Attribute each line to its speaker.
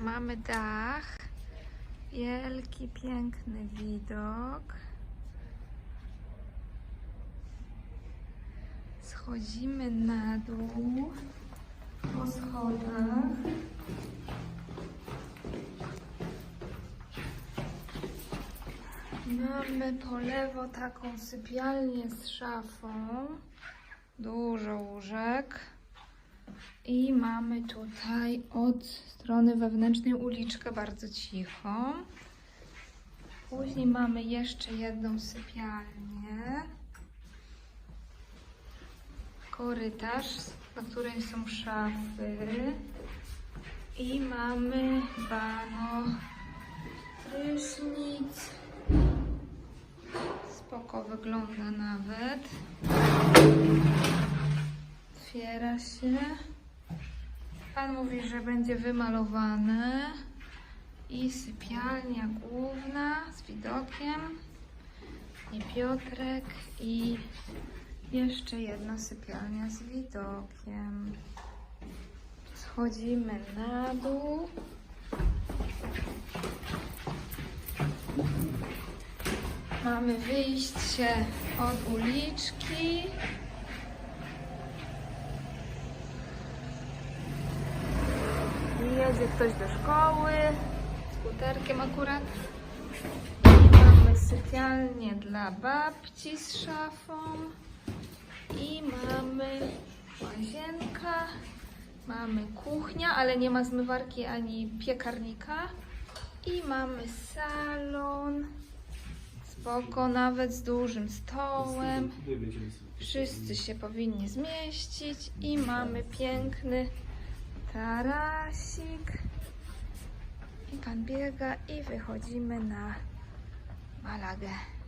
Speaker 1: Mamy dach. Wielki, piękny widok. Schodzimy na dół po schodach. Mamy po lewo taką sypialnię z szafą. Dużo łóżek. I mamy tutaj od strony wewnętrznej uliczkę bardzo cichą. Później mamy jeszcze jedną sypialnię. Korytarz, na którym są szafy. I mamy bano, prysznic. Spoko wygląda nawet. Się. Pan mówi, że będzie wymalowane. I sypialnia główna z widokiem. I Piotrek. I jeszcze jedna sypialnia z widokiem. Schodzimy na dół. Mamy wyjście od uliczki. Jedzie ktoś do szkoły, skuterkiem akurat. I mamy sypialnię dla babci z szafą. I mamy łazienka. Mamy kuchnia, ale nie ma zmywarki ani piekarnika. I mamy salon. Spoko, nawet z dużym stołem. Wszyscy się powinni zmieścić i mamy piękny tarasik. I pan biega i wychodzimy na Malagę.